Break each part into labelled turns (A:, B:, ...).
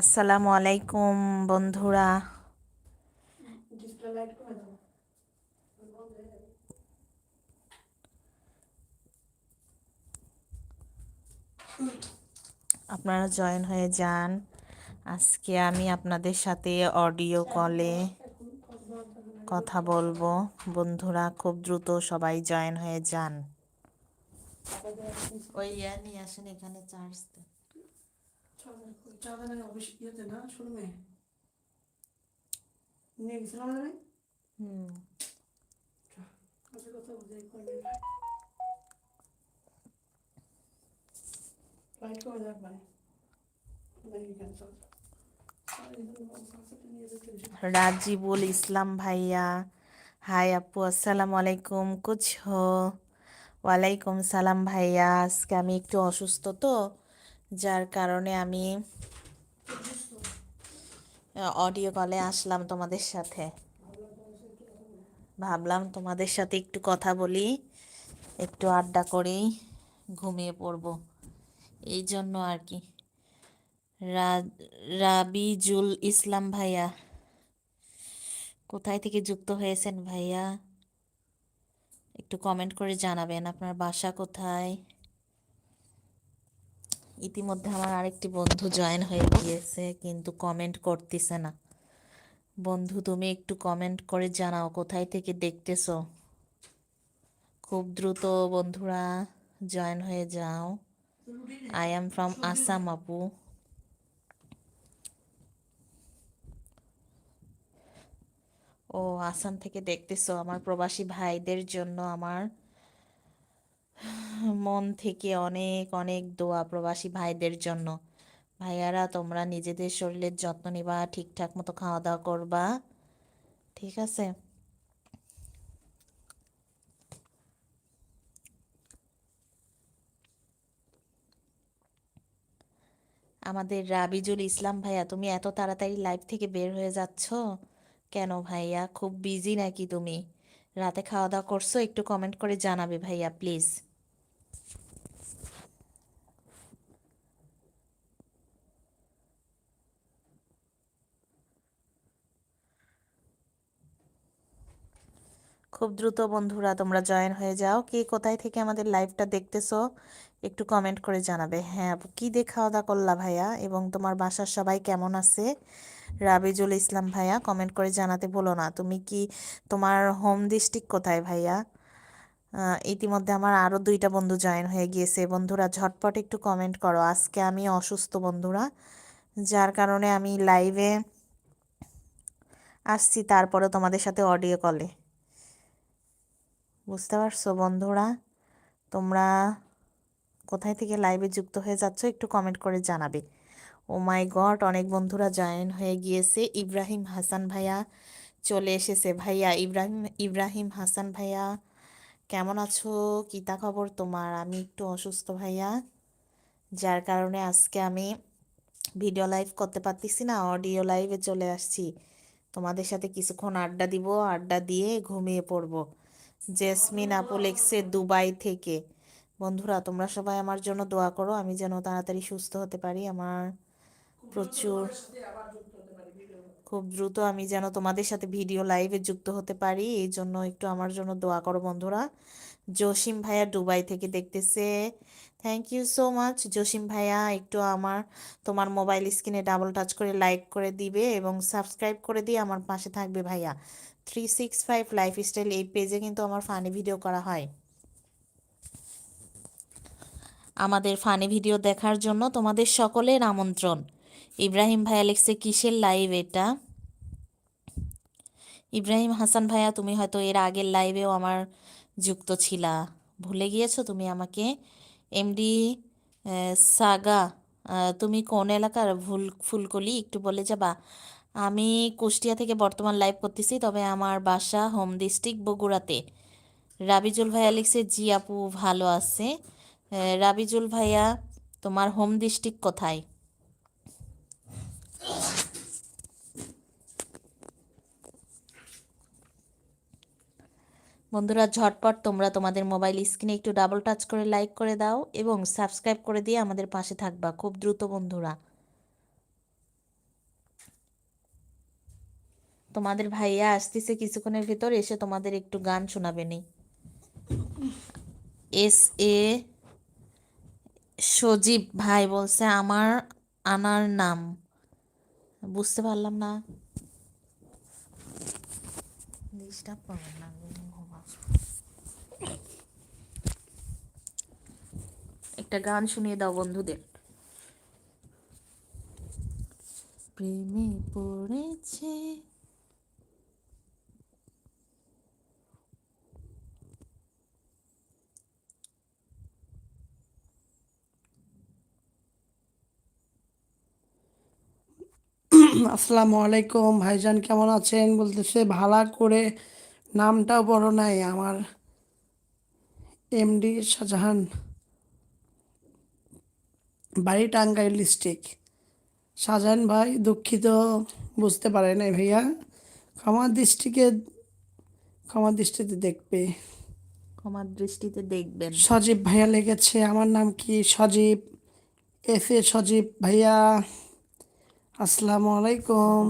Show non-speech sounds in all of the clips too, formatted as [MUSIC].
A: আসসালামু আলাইকুম বন্ধুরা। আপনারা জয়েন হয়ে যান। আজকে আমি আপনাদের সাথে অডিও কলে কথা বলব। বন্ধুরা খুব দ্রুত সবাই জয়েন হয়ে যান। ওই ইয়া নিয়ে আসেন এখানে চার্জ দেন।
B: চাঁদা অফিস ইয়েতে না শোরুমে নিয়ে গেছিলাম না
A: হুম
B: কথা বলতে করবে লাইট করে দেওয়ার পরে
A: রাজিবুল ইসলাম ভাইয়া হাই আপু আসসালামু আলাইকুম কুছ হো ওয়ালাইকুম সালাম ভাইয়া আজকে আমি একটু অসুস্থ তো যার কারণে আমি অডিও কলে আসলাম তোমাদের সাথে। ভাবলাম তোমাদের সাথে একটু কথা বলি, একটু আড্ডা করেই ঘুমিয়ে পড়ব। এই জন্য আর কি। রাবিজুল ইসলাম ভাইয়া, কোথায় থেকে যুক্ত হয়েছেন ভাইয়া? একটু কমেন্ট করে জানাবেন, আপনার বাসা কোথায়? ইতিমধ্যে আমার আরেকটি বন্ধু জয়েন হয়ে গিয়েছে, কিন্তু কমেন্ট করতেছে না। বন্ধু, তুমি একটু কমেন্ট করে জানাও, কোথায় থেকে দেখতেছো? খুব দ্রুত বন্ধুরা জয়েন হয়ে যাও। আই এম ফ্রম আসাম আপু। ও, আসাম থেকে দেখতেছো আমার প্রবাসী ভাইদের জন্য আমার মন থেকে অনেক অনেক দোয়া প্রবাসী ভাইদের জন্য। ভাইয়ারা, তোমরা নিজেদের শরীরের যত্ন নিবা, ঠিকঠাক মতো খাওয়া দাওয়া করবা। ঠিক আছে? আমাদের রাবিজুল ইসলাম ভাইয়া, তুমি এত তাড়াতাড়ি লাইভ থেকে বের হয়ে যাচ্ছ? কেন ভাইয়া? খুব বিজি নাকি তুমি? রাতে খাওয়া দাওয়া করছ? একটু কমেন্ট করে জানাবে ভাইয়া প্লিজ খুব দ্রুত বন্ধুরা, তোমরা জয়েন হয়ে যাও। কে কোথায় থেকে আমাদের লাইভটা দেখতেছো, একটু কমেন্ট করে জানাবে। হ্যাঁ কি দিয়ে খাওয়া দাওয়া করলা ভাইয়া? এবং তোমার বাসার সবাই কেমন আছে? রাবিজুল ইসলাম ভাইয়া কমেন্ট করে জানাতে বলো না। তুমি কি তোমার হোম ডিস্ট্রিক্ট কোথায় ভাইয়া? ইতিমধ্যে আমার আরও দুইটা বন্ধু জয়েন হয়ে গিয়েছে। বন্ধুরা, ঝটপট একটু কমেন্ট করো। আজকে আমি অসুস্থ বন্ধুরা, যার কারণে আমি লাইভে আসছি, তারপরে তোমাদের সাথে অডিও কলে বুঝতে পারছ বন্ধুরা? তোমরা কোথায় থেকে লাইভে যুক্ত হয়ে যাচ্ছ একটু কমেন্ট করে জানাবে। ও মাই গড অনেক বন্ধুরা জয়েন হয়ে গিয়েছে। ইব্রাহিম হাসান ভাইয়া চলে এসেছে। ভাইয়া, ইব্রাহিম ইব্রাহিম হাসান ভাইয়া, কেমন আছো? কি তা খবর তোমার? আমি একটু অসুস্থ ভাইয়া, যার কারণে আজকে আমি ভিডিও লাইভ করতে পারতেছি না অডিও লাইভে চলে আসছি। তোমাদের সাথে কিছুক্ষণ আড্ডা দিব, আড্ডা দিয়ে ঘুমিয়ে পড়ব। জেসমিন আপু লেখছে দুবাই থেকে। বন্ধুরা, তোমরা সবাই আমার জন্য দোয়া করো, আমি যেন তাড়াতাড়ি সুস্থ হতে পারি। আমার প্রচুর খুব দ্রুত আমি যেন তোমাদের সাথে ভিডিও লাইভে যুক্ত হতে পারি, এই জন্য একটু আমার জন্য দোয়া করো বন্ধুরা। জসিম ভাইয়া দুবাই থেকে দেখতেছে। Thank you so much Jasim ভাইয়া। একটু আমার, তোমার মোবাইল স্ক্রিনে ডাবল টাচ করে লাইক করে দিবে এবং সাবস্ক্রাইব করে দিয়ে আমার পাশে থাকবে ভাইয়া। থ্রি সিক্স ফাইভ লাইফস্টাইল এই পেজে কিন্তু আমার ফানি ভিডিও করা হয়। আমাদের ফানি ভিডিও দেখার জন্য তোমাদের সকলের আমন্ত্রণ। ইব্রাহিম ভাইয়া লিখছে, কিসের লাইভ এটা? ইব্রাহিম হাসান ভাইয়া, তুমি হয়তো এর আগের লাইভেও আমার যুক্ত ছিলা। ভুলে গিয়েছো তুমি আমাকে? এমডি সাগা তুমি কোন এলাকার ভুল, ফুলকলি? একটু বলে যাবা? আমি কুষ্টিয়া থেকে বর্তমান লাইভ করতেছি, তবে আমার বাসা হোম ডিস্ট্রিক্ট বগুড়াতে। রাবিজুল ভাইয়া লিখছে, জি আপু, ভালো আছে। রাবিজুল ভাইয়া, তোমার হোম ডিস্ট্রিক্ট কোথায়? বন্ধুরা, ঝটপট তোমরা তোমাদের মোবাইল স্ক্রিনে একটু ডাবল টাচ করে লাইক করে দাও এবং সাবস্ক্রাইব করে দিয়ে আমাদের পাশে থাকবা। খুব দ্রুত, বন্ধুরা। তোমাদের ভাইয়া আসতেছে কিছুক্ষণের ভিতর, এসে তোমাদের একটু গান শোনাবে নি। এস এ সজীব ভাই বলছে, আমার আনার নাম। বুঝতে পারলাম না। না একটা গান শুনিয়ে দাও বন্ধুদের। প্রেমে পড়েছে [CLEARS THROAT]
B: আসসালামু আলাইকুম। ভাইজান কেমন আছেন? বলতেছে ভাড়া করে নামটাও বড় নাই আমার এমডি শাহজাহান। বাড়ি টাঙ্গাইল ডিস্ট্রিক্ট। শাহজাহান ভাই দুঃখিত বুঝতে পারে নাই ভাইয়া। ক্ষমা দৃষ্টিকে ক্ষমা দৃষ্টিতে দেখবে।
A: ক্ষমার দৃষ্টিতে দেখবেন।
B: সজীব ভাইয়া লেগেছে। আমার নাম কি সজীব? এফ এ সজীব ভাইয়া। আসসালামু আলাইকুম।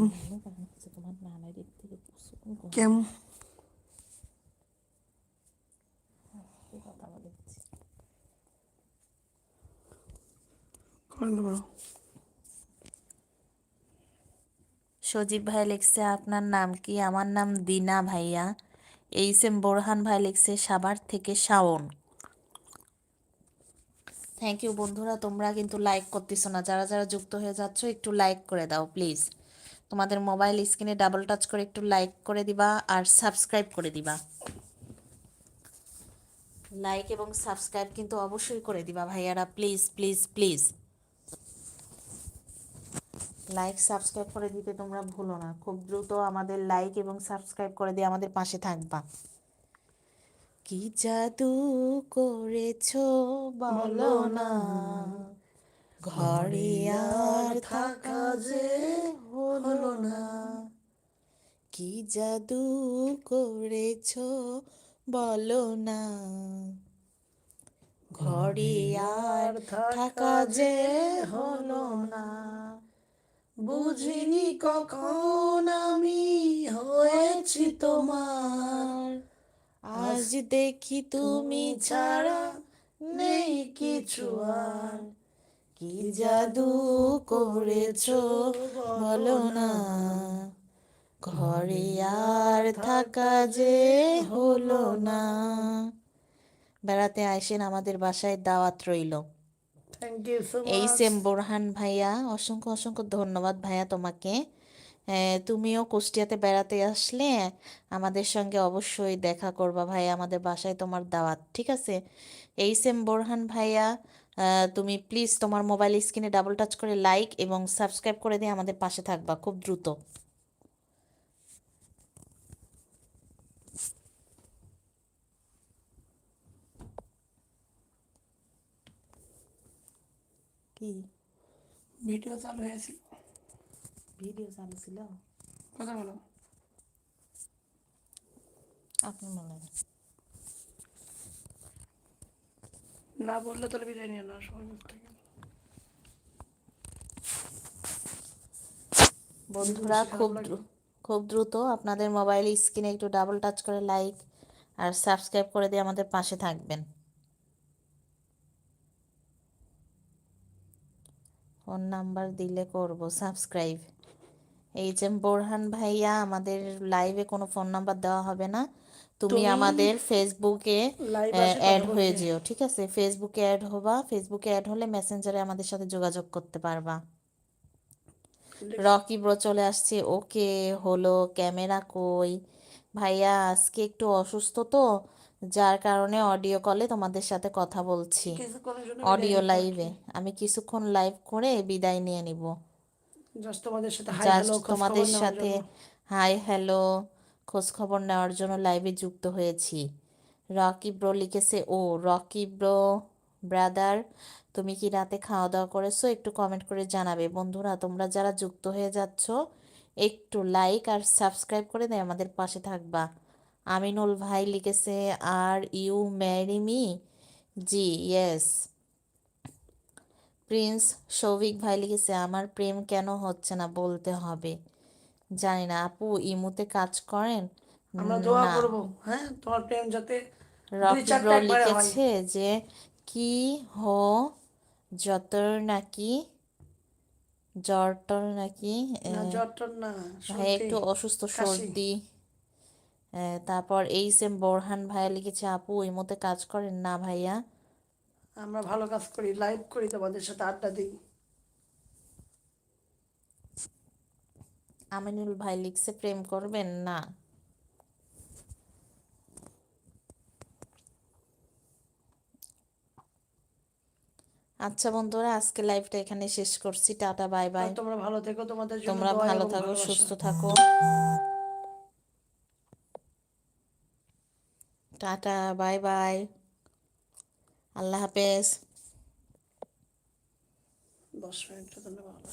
B: কেমন।
A: সজীব ভাই লিখছে, আপনার নাম কি? আমার নাম দিনা ভাইয়া। এইস এম বোরহান ভাই লিখছে সাবার থেকে শাওন। থ্যাংক ইউ বন্ধুরা। তোমরা কিন্তু লাইক করতেছো না। যারা যারা যুক্ত হয়ে যাচ্ছ, একটু লাইক করে দাও প্লিজ তোমাদের মোবাইল স্ক্রিনে ডাবল টাচ করে একটু লাইক করে দিবা আর সাবস্ক্রাইব করে দিবা। লাইক এবং সাবস্ক্রাইব কিন্তু অবশ্যই করে দিবা ভাইয়ারা। Please please please like subscribe করে দিতে তোমরা ভুলো না। খুব দ্রুত আমাদের লাইক এবং সাবস্ক্রাইব করে দিয়ে আমাদের পাশে থাকবা। কি জাদু করেছ বলো না? ঘরে আর থাকা যে হলো না। কি জাদু করেছ বলো না? ঘরে আর থাকা যে হলো না।
B: বুঝিনি কখন আমি হয়েছি তোমার।
A: আজ দেখি তুমি ছাড়া নেই কিছু আর। কি জাদু করেছ বলো না। ঘরে আর থাকা যে হলো না। বেড়াতে আসেন আমাদের বাসায় দাওয়াত রইল।
B: থ্যাংক ইউ সো
A: এই সেম বোরহান ভাইয়া অসংখ্য অসংখ্য ধন্যবাদ ভাইয়া তোমাকে। তুমিও কুষ্টিয়াতে বেড়াতে আসলে আমাদের সঙ্গে অবশ্যই দেখা করবা ভাইয়া আমাদের বাসায় তোমার দাওয়াত, ঠিক আছে? এই সেম বোরহান ভাইয়া তুমি প্লিজ তোমার মোবাইল স্ক্রিনে ডাবল টাচ করে লাইক এবং সাবস্ক্রাইব করে দিয়ে আমাদের পাশে থাকবা খুব দ্রুত। কি?
B: ভিডিও চালু হয়েছিল?
A: ভিডিও চালু ছিল
B: কথা বলো
A: মনে হয়
B: না বললে তাহলে বিদায় নিয়ে না সবাই থেকে।
A: বন্ধুরা খুব খুব দ্রুত আপনাদের মোবাইল স্ক্রিনে একটু ডাবল টাচ করে লাইক আর সাবস্ক্রাইব করে দিয়ে আমাদের পাশে থাকবেন। ফোন নাম্বার দিলে করব সাবস্ক্রাইব এই যে বোরহান ভাইয়া আমাদের লাইভে কোনো ফোন নাম্বার দেওয়া হবে না। তুমি আমাদের ফেসবুকে অ্যাড হয়ে। যেও ঠিক আছে? ফেসবুকে অ্যাড হবা ফেসবুকে অ্যাড হলে মেসেঞ্জারে আমাদের সাথে যোগাযোগ করতে পারবা। রকি ব্রো চলে আসছে ওকে হলো ক্যামেরা কই? ভাইয়া আজকে একটু অসুস্থ তো যার কারণে অডিও কলে তোমাদের সাথে কথা বলছি। অডিও লাইভে আমি কিছুক্ষণ লাইভ করে বিদায় নিয়ে নিব।
B: জাস্ট তোমাদের সাথে হাই হ্যালো
A: তোমাদের সাথে হাই হ্যালো খোঁজ খবর নেওয়ার জন্য লাইভে যুক্ত হয়েছি। রকি ব্রো লিখেছে ও রকি ব্রো ব্রাদার তুমি কি রাতে খাওয়া দাওয়া করেছ? একটু কমেন্ট করে জানাবে। বন্ধুরা তোমরা যারা যুক্ত হয়ে যাচ্ছ একটু লাইক আর সাবস্ক্রাইব করে দেয় আমাদের পাশে থাকবা। আমিনুল ভাই লিখেছে আর ইউ ম্যারি মি জি ইয়েস প্রিন্স সৌভিক ভাই লিখেছে আমার প্রেম কেন হচ্ছে না বলতে হবে? জানি না আপু ইমুতে কাজ করেন?
B: আমরা দোয়া করব হ্যাঁ? তোমার প্রেম যাতে
A: রকি ব্রো লিখেছে যে কি হো যতর নাকি জ্বরটর নাকি
B: না
A: আহ,
B: না
A: ভাই একটু অসুস্থ সর্দি। তারপর এই সেম বোরহান ভাইয়া লিখেছে আপু ইমুতে কাজ করেন না ভাইয়া।
B: আমরা ভালো কাজ করি লাইভ করি তোমাদের সাথে আড্ডা দিই।
A: আমিনুল ভাই লিখছে প্রেম করবেন না? আচ্ছা বন্ধুরা আজকে লাইভটা এখানে শেষ করছি। টাটা বাই বাই
B: তোমরা ভালো থেকো তোমাদের জন্য
A: তোমরা ভালো থাকো সুস্থ থাকো। টাটা বাই বাই আল্লাহ হাফেজ
B: দশ মিনিটের জন্য ভালোবাসা